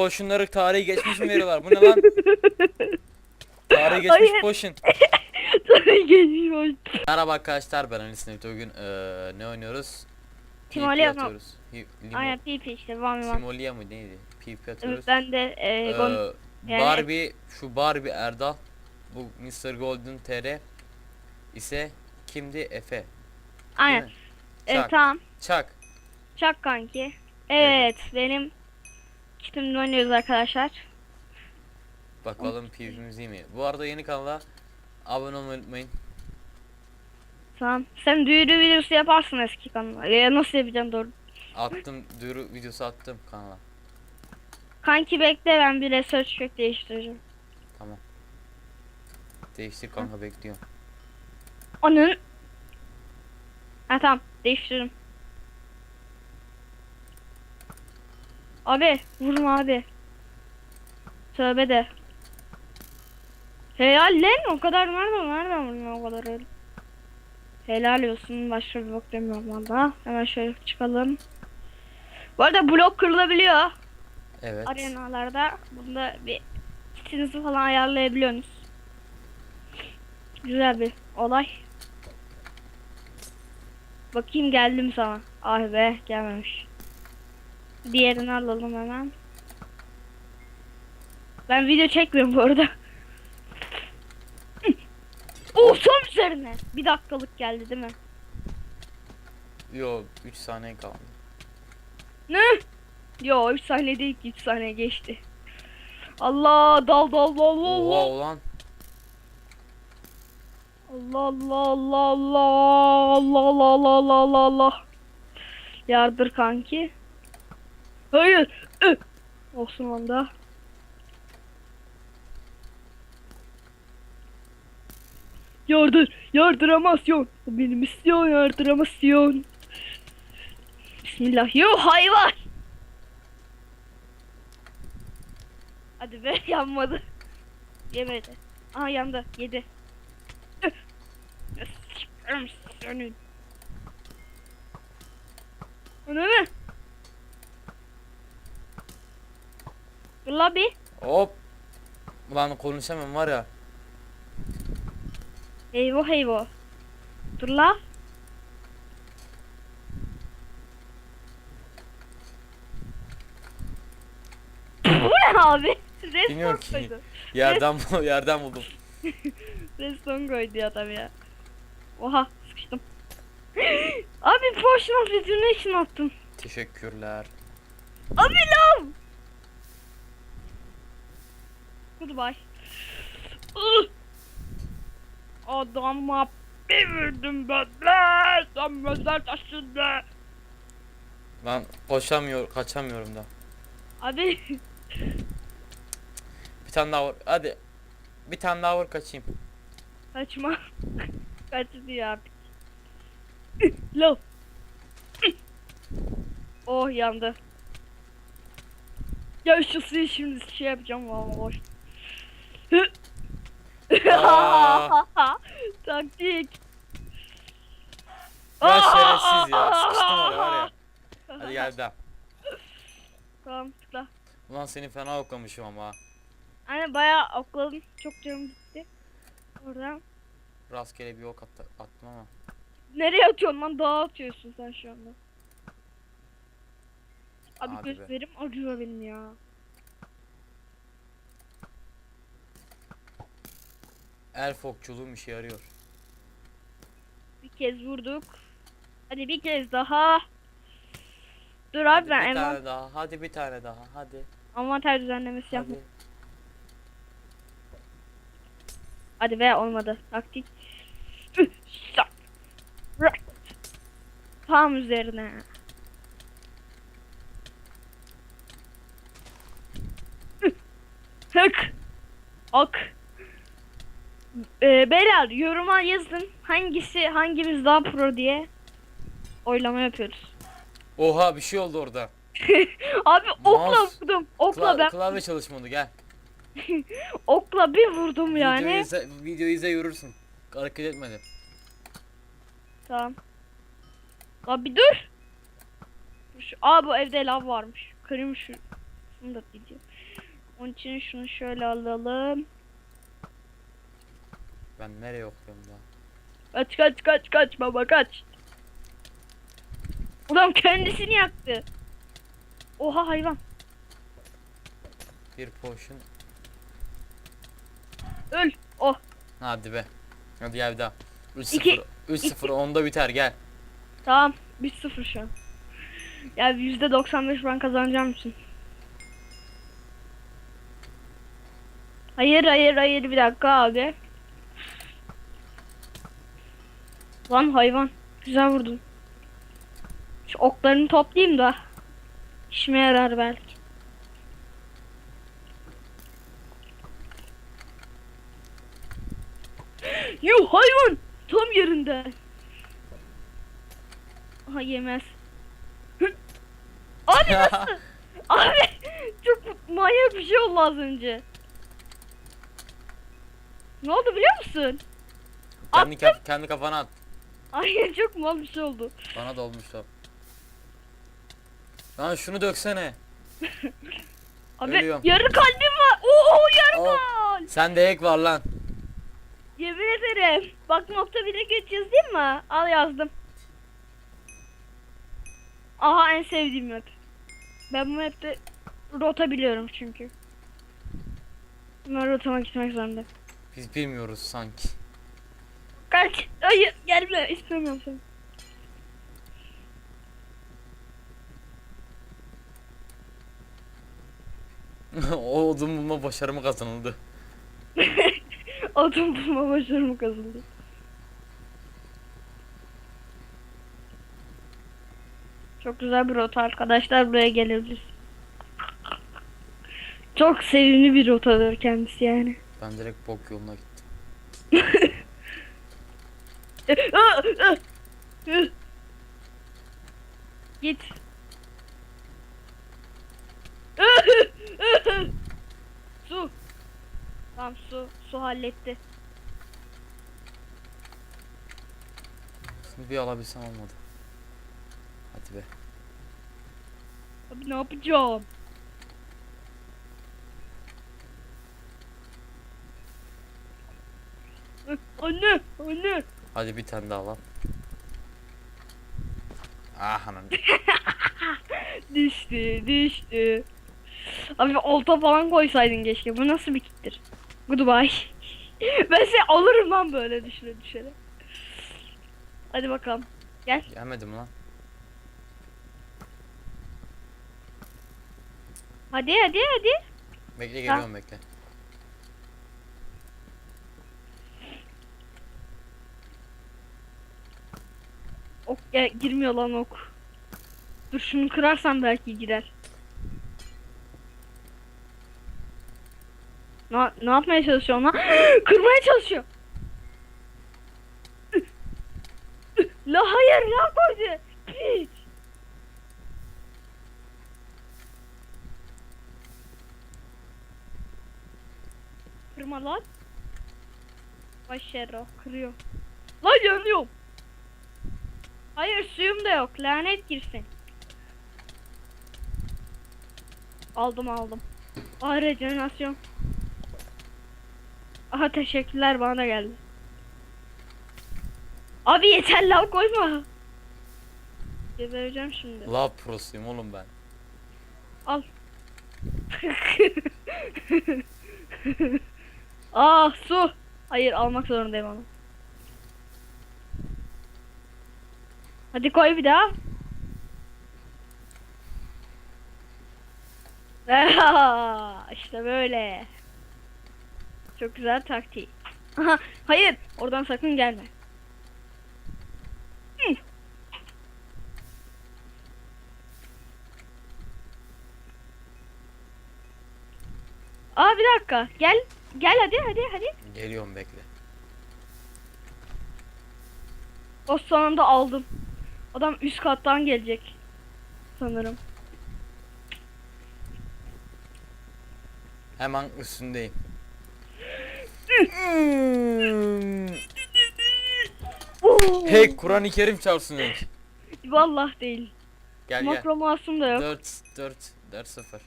potionları tarihi geçmiş mi veriyorlar? Bu ne lan? Tarihi geçmiş Hayır. potion. Tabii geçmiş olsun. Merhaba arkadaşlar ben Ali Snip. Bugün eee ne oynuyoruz? Timolia PvP mı? atıyoruz. Hi- limo- Aynen pipi işte van van. Timolia mı neydi? PvP atıyoruz. ben de e, Eee, gon- yani- Barbie şu Barbie Erdal bu Mr. Golden TR ise kimdi? Efe. Aynen. mi? Çak. tamam. Çak. Çak kanki. Evet benim kitimle oynuyoruz arkadaşlar. Bakalım PvP'miz iyi mi? Bu arada yeni kanala abone olmayı unutmayın. Tamam. Sen duyuru videosu yaparsın eski kanala. Ya nasıl yapacaksın doğru. Attım duyuru videosu attım kanala. Kanki bekle ben bir research pack değiştireceğim. Değiştir kanka bekliyorum. Onun. Ha tamam değiştirdim. Abi vurma abi. Tövbe de. Helal lan o kadar nereden nereden vurdun o kadar öyle. Helal olsun başka bir bok demiyorum valla. Hemen şöyle çıkalım. Bu arada blok kırılabiliyor Evet. arenalarda. Bunda bir kitinizi falan ayarlayabiliyorsunuz. Güzel bir olay. Bakayım geldim sana. Ah be gelmemiş. Diğerini alalım hemen. Ben video çekmiyorum bu arada. oh son üzerine. Bir dakikalık geldi değil mi? Yo 3 saniye kaldı. Ne? Yo 3 saniye değil ki 3 saniye geçti. Allah dal dal dal dal Oha ulan. Allah Allah Allah Allah Allah Allah Allah Allah Allah Allah Yardır kanki. Hayır. Ü. Olsun onda. Yardır. Yardıramasyon. Bu benim misyon yardıramasyon. Bismillah. Yo hayvan. Hadi be yanmadı. Yemedi. Aha yandı. Yedi. Seni. O ne mi? Dur la bir. Hop. Ulan konuşamam var ya. Eyvah eyvah. Dur la. Bu ne abi? Bilmiyorum Reston ki. koydu. Yerden bu yerden buldum. Reston koydu ya tabii ya. Oha sıkıştım. abi Potion of Rejuvenation attım. Teşekkürler. Abi lav. Goodbye. Adama bir vurdum ben be. Sen mezar taşında. Ben koşamıyor, kaçamıyorum da. Abi Bir tane daha vur. Hadi. Bir tane daha vur kaçayım. kaçma. Kaçtı ya artık. Lav. oh yandı. Ya şu suyu şimdi şey yapacağım valla boş. Aa. Taktik. Ya şerefsiz ya. Sıkıştım oraya var ya. Hadi gel de. Tamam tıkla. Ulan seni fena oklamışım ama. Hani bayağı okladım. Çok canım gitti. Oradan. Rastgele bir ok attı, attım ama. Nereye atıyorsun lan? Dağa atıyorsun sen şu anda. Abi, Abi be. gözlerim acıyor benim ya. Elf okçuluğum işe yarıyor. Bir kez vurduk. Hadi bir kez daha. Dur abi Hadi ben bir envan- tane daha. Hadi bir tane daha. Hadi. envanter düzenlemesi Hadi. yapmak. Hadi be olmadı. Taktik. Stop. Right. Tam üzerine. Hık. Ok. Ee, beyler yoruma yazın hangisi hangimiz daha pro diye oylama yapıyoruz. Oha bir şey oldu orada. Abi okla Mouse. vurdum. Okla Kla- ben klavye çalışmadı gel. okla bir vurdum Videoyu yani. izle, videoyu izle yürürsün. Hareket etmedi. Tamam. Lan bir dur. Şu, aa bu evde lav varmış. Kırayım şu. Bunu da diyeceğim. Onun için şunu şöyle alalım. Ben nereye okuyorum daha? Kaç kaç kaç kaç baba kaç. Ulan kendisini yaktı. Oha hayvan. Bir potion. Öl. Oh. Hadi be. Hadi gel bir daha. 3-0. İki- 3-0 onda biter gel. Tamam. 1-0 şu an. Ya %95 ben kazanacağım için. Hayır hayır hayır bir dakika abi. Lan hayvan. Güzel vurdun. Şu oklarını toplayayım da. İşime yarar belki. Yuh hayvan. Tam yerinde. Aha yemez. Abi nasıl? Abi çok manyak bir şey oldu az önce. Ne oldu biliyor musun? kendi, kaf- kendi kafana at. Ay çok mal bir şey oldu. Bana da olmuş top. Lan şunu döksene. Abi Ölüyorum. yarı kalbim var. Oo yarı Aa. kal. Sende ek var lan. Yemin ederim. Bak nokta bir de geç yazayım mı? Al yazdım. Aha en sevdiğim map. Ben bu map'te rota biliyorum çünkü. Ben rotama gitmek zorundayım. Biz bilmiyoruz sanki. Kaç. Hayır gelme istemiyorum seni. o odun bulma başarımı kazanıldı. Adım bulma başarımı kazandı. Çok güzel bir rota arkadaşlar buraya gelebilir. Çok sevimli bir rotadır kendisi yani. Ben direkt bok yoluna gittim. Git. su. Tamam su. Su halletti. Şimdi bir alabilsem olmadı. Hadi be. Abi ne yapacağım? Anne, anne. Hadi bir tane daha lan. Ah anan. Düştü, düştü. Abi olta falan koysaydın keşke. Bu nasıl bir kittir? Goodbye. ben seni alırım lan böyle düşüre düşere. Hadi bakalım. Gel. Gelmedim lan. Hadi hadi hadi. Bekle geliyorum bekle. Ok ya, girmiyor lan ok. Dur şunu kırarsan belki girer. Ne, ne yapmaya çalışıyor lan? Kırmaya çalışıyor. La hayır la koydu. Piç. Kırma lan. Vay şerro kırıyor. Lan yanıyorum. Hayır suyum da yok. Lanet girsin. Aldım aldım. Aa rejenerasyon. Aha teşekkürler bana geldi. Abi yeter lav koyma. Gebereceğim şimdi. Love prosuyum oğlum ben. Al. ah su. Hayır almak zorundayım onu. Hadi koy bir daha. işte böyle. Çok güzel taktik. Aha, hayır, oradan sakın gelme. Hı. Aa bir dakika. Gel. Gel hadi hadi hadi. Geliyorum bekle. O sonunda aldım. Adam üst kattan gelecek. Sanırım. Hemen üstündeyim. Oo. Hey Kur'an-ı Kerim çarpsın ilk. Vallahi değil. Gel gel. Makro masum da yok. 4 4 4 0.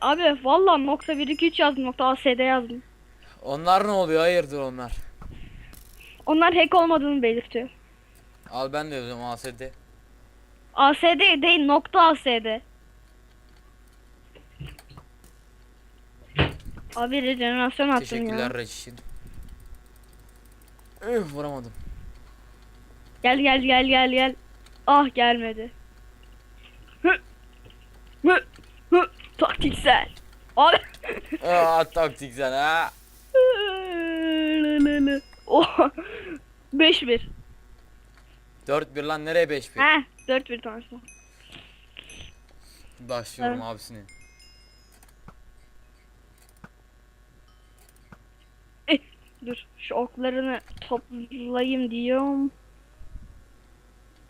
Abi vallahi nokta 1 2 3 yazdım nokta ASD yazdım. Onlar ne oluyor? Hayırdır onlar? Onlar hack olmadığını belirtiyor. Al ben de yazıyorum ASD. ASD değil nokta ASD. Abi rejenerasyon attım Teşekkürler ya. Reçin. Üf vuramadım. Gel gel gel gel gel. Ah gelmedi. Hı. Hı. Hı. Taktiksel. Abi. Aa taktiksel ha. oh. 5-1. 4-1 lan nereye 5-1? Heh 4-1 tanışma. Başlıyorum Evet. abisini. Dur şu oklarını toplayayım diyorum.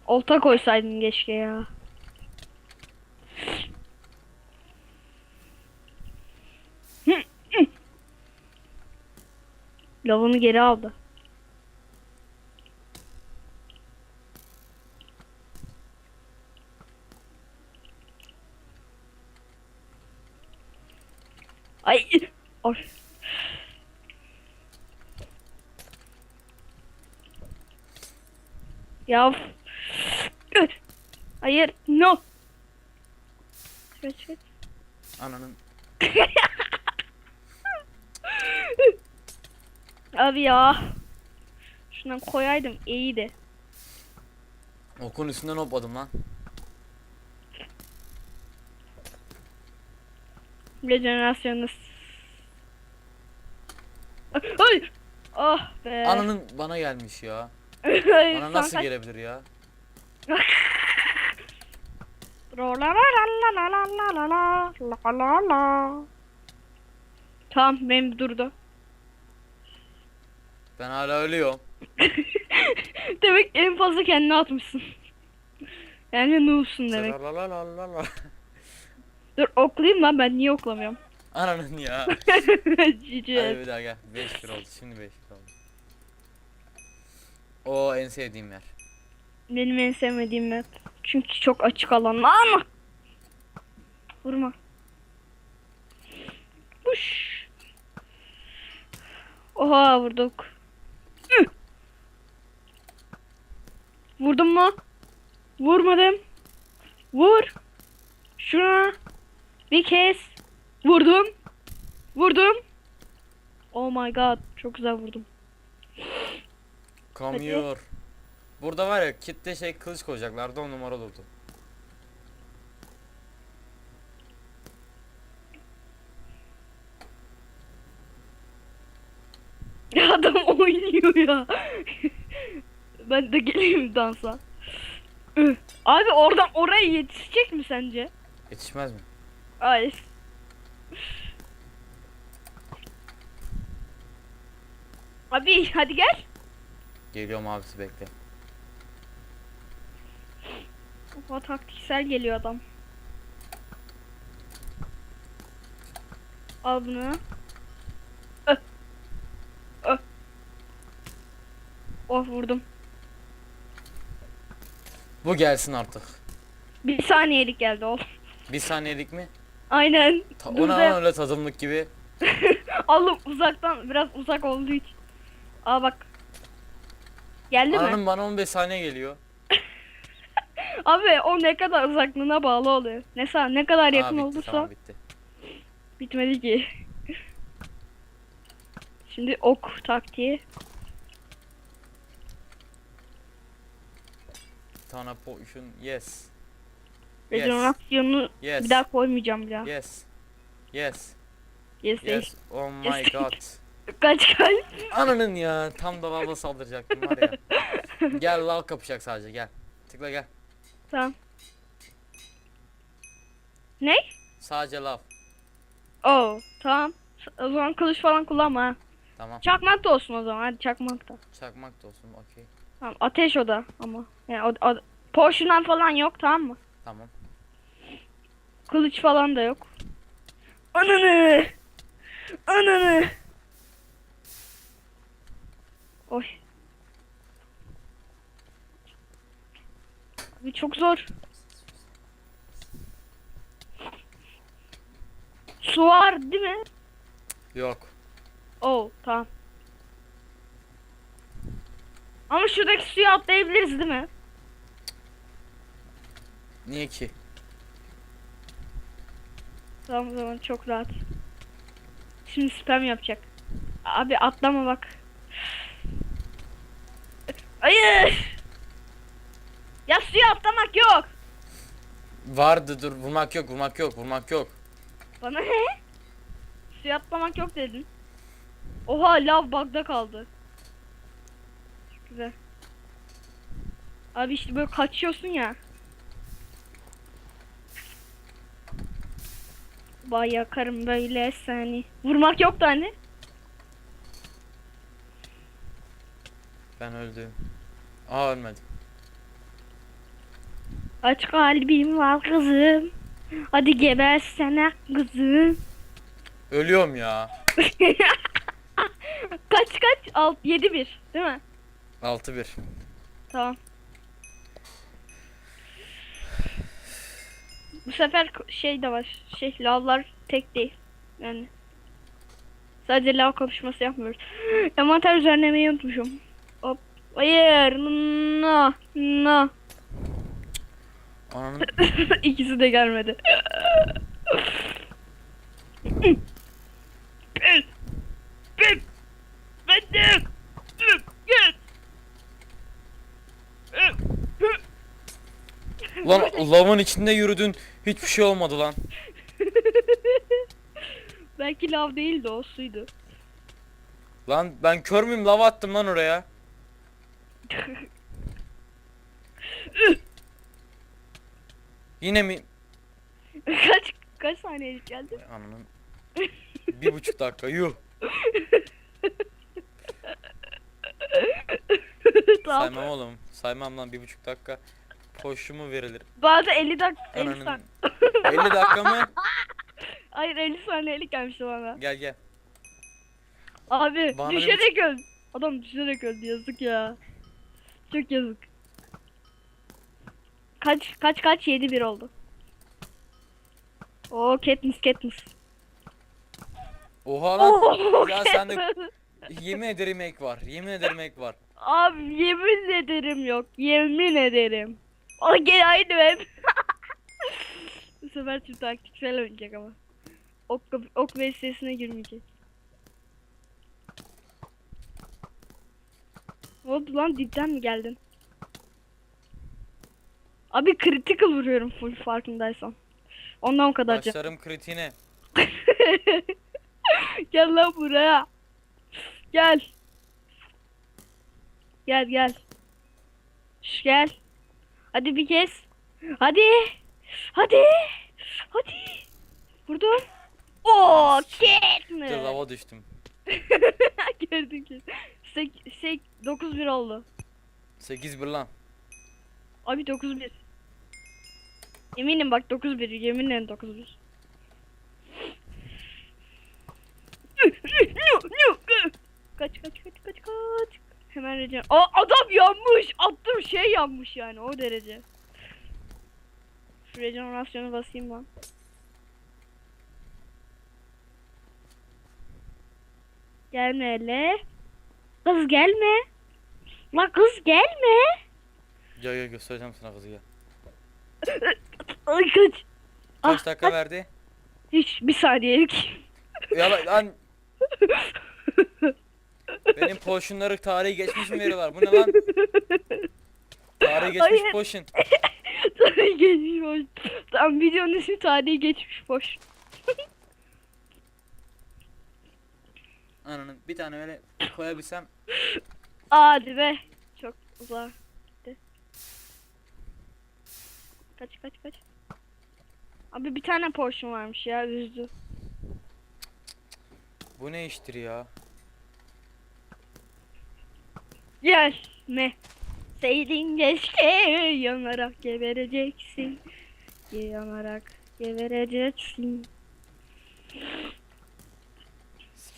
Olta koysaydın keşke ya. Lavını geri aldı. Ay. Ay. Ya. Üf. Hayır. No. Şöyle şöyle. Ananın. Abi ya. Şundan koyaydım iyiydi. Okun üstünden hopladım lan. Rejenerasyonu. Ay. Ah be. Ananın bana gelmiş ya. Bana nasıl sanki- gelebilir ya? La la la la la la la la la la la la. Tamam benim durdu. Ben hala ölüyorum. demek en fazla kendine atmışsın. Yani noobsun demek. Dur oklayayım lan ben niye oklamıyorum? Ananın ya. Cici. Hadi bir daha gel. 5-1 oldu. Şimdi 5-1 oldu. O en sevdiğim yer. Benim en sevmediğim map. Çünkü çok açık alan. Lan! Vurma. Buş. Oha vurduk. Hı. Vurdum mu? Vurmadım. Vur. Şuna. Bir kez. Vurdum. Vurdum. Oh my god. Çok güzel vurdum. Kamyor. Burada var ya kitle şey kılıç koyacaklardı on numara olurdu. Ya adam oynuyor ya. ben de geleyim dansa. Üh. Abi oradan oraya yetişecek mi sence? Yetişmez mi? Ay. Abi hadi gel. Geliyorum abisi bekle. Oha taktiksel geliyor adam. Al bunu. Öh. Öh. Oh vurdum. Bu gelsin artık. Bir saniyelik geldi oğlum. Bir saniyelik mi? Aynen. Ta ona da- lan öyle tadımlık gibi. Oğlum uzaktan biraz uzak olduğu için. Aa bak. Geldi mi? Ananın bana 15 saniye geliyor. Abi o ne kadar uzaklığına bağlı oluyor. Ne sa- ne kadar yakın Aa, bitti, olursa Tamam bitti. bitmedi ki. Şimdi ok taktiği. Tana potion yes. Yes. Rejenerasyonu Yes. bir daha koymayacağım bir daha. Yes. Yes. Yes, yes. Yes. Oh my Yes. god. Kaç kaç. Ananın ya tam da valla saldıracaktım var ya. gel lav kapışacak sadece gel. Tıkla gel. Tamam. Ne? Sadece lav. Oo tamam. O zaman kılıç falan kullanma ha. Tamam. Çakmak da olsun o zaman hadi çakmak da. Çakmak da olsun okey. Tamam ateş o da ama. Yani o, o potion'dan falan yok tamam mı? Tamam. Kılıç falan da yok. Ananı! Ananı! Oy. Abi çok zor. Su var değil mi? Yok. Oo tamam. Ama şuradaki suya atlayabiliriz değil mi? Niye ki? Tamam o zaman çok rahat. Şimdi spam yapacak. Abi atlama bak. Hayır. Ya suya atlamak yok. Vardı dur vurmak yok vurmak yok vurmak yok. Bana ne? Suya atlamak yok dedin. Oha lav bug'da kaldı. Çok güzel. Abi işte böyle kaçıyorsun ya. Vay yakarım böyle seni. Vurmak yoktu hani. Ben öldüm. Aa ölmedim. Aç kalbim var kızım. Hadi gebersene kızım. Ölüyorum ya. kaç kaç? Alt 7 1 değil mi? 6-1. Tamam. Bu sefer şey de var. Şey lavlar tek değil. Yani. Sadece lav kapışması yapmıyoruz. Envanter düzenlemeyi unutmuşum. Hayır. No. No. Ananın İkisi de gelmedi. Lan lavın içinde yürüdün. Hiçbir şey olmadı lan. Belki lav değildi o suydu. Lan ben kör müyüm? Lava attım lan oraya. Yine mi? kaç kaç saniyelik geldi? Ananın. Bir buçuk dakika yuh. tamam. Saymam oğlum. Saymam lan bir buçuk dakika. Poşumu verilir. Bazı 50 dakika 50 Ananın. saniye. 50 dakika mı? Hayır 50 saniyelik gelmişti bana. Gel gel. Abi Bana bir düşerek öldü. Adam düşerek öldü yazık ya. Çok yazık. Kaç kaç kaç 7 1 oldu. Oo Katniss Katniss. Oha lan. Oo, ya sende yemin ederim ek var. Yemin ederim ek var. Abi yemin ederim yok. Yemin ederim. O gene aynı hep. Bu sefer tüm taktiksel oynayacak ama. Ok, ok VS'sine girmeyecek. Ne oldu lan dipten mi geldin? Abi critical vuruyorum full farkındaysan. Ondan o kadar can. Başlarım kritiğine. Gel lan buraya. Gel. Gel gel. Şş, gel. Hadi bir kez. Hadi. Hadi. Hadi. Vurdum. Oo, mi? Dur lava düştüm. Gördün ki. Sek, sek 9-1 oldu. 8-1 lan. Abi 9-1. Eminim bak 9-1. Yeminle 9-1. Kaç kaç kaç kaç kaç. Hemen regen. Aa adam yanmış. Attım şey yanmış yani o derece. Şu rejenerasyonu basayım ben. Gelme hele. Kız gelme. La kız gelme. Gel gel göstereceğim sana kızı gel. Ay kaç. Kaç Ah, dakika verdi? Hiç bir saniyelik. Ya lan-. Benim potionları tarihi geçmiş mi veriyorlar? Bu ne lan? Tarihi geçmiş Hayır. potion. Tarihi geçmiş boş. Tamam videonun ismi tarihi geçmiş boş. Ananın bir tane öyle koyabilsem. Hadi be. Çok uzak gitti. Kaç kaç kaç. Abi bir tane portion varmış ya üzdü. Bu ne iştir ya? Gelme. Seydin geçti yanarak gebereceksin. Yanarak gebereceksin.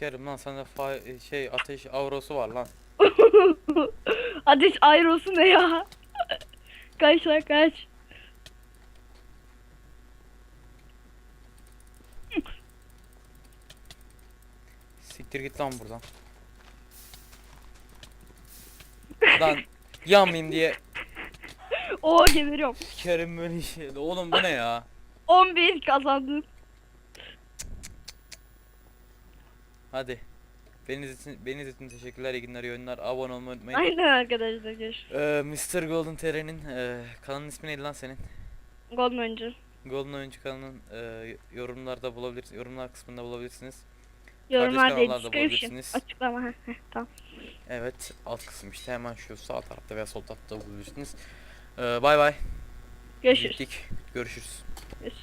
Sikerim lan sende fa şey ateş avrosu var lan. Ateş ayrılsın ne ya? kaç lan kaç. Siktir git lan buradan. lan yanmayayım diye Oo geberiyorum. Kerim böyle şey. Oğlum bu ne ya? 11 kazandım. Hadi. Beni için, beni için teşekkürler, iyi günler, iyi oyunlar. Abone olmayı unutmayın. Aynen arkadaşlar görüşürüz. Ee, Mr. Golden TR'nin e, kanalın ismi neydi lan senin? Golden oyuncu. Golden Oyuncu kanalının e, yorumlarda bulabilirsiniz. Yorumlar kısmında bulabilirsiniz. Yorumlar değil description. bulabilirsiniz. Açıklama. Heh, tamam. Evet, alt kısım işte hemen şu sağ tarafta veya sol tarafta bulabilirsiniz. Ee, bay bay. Görüşürüz. Bittik. Görüşürüz. Görüşürüz.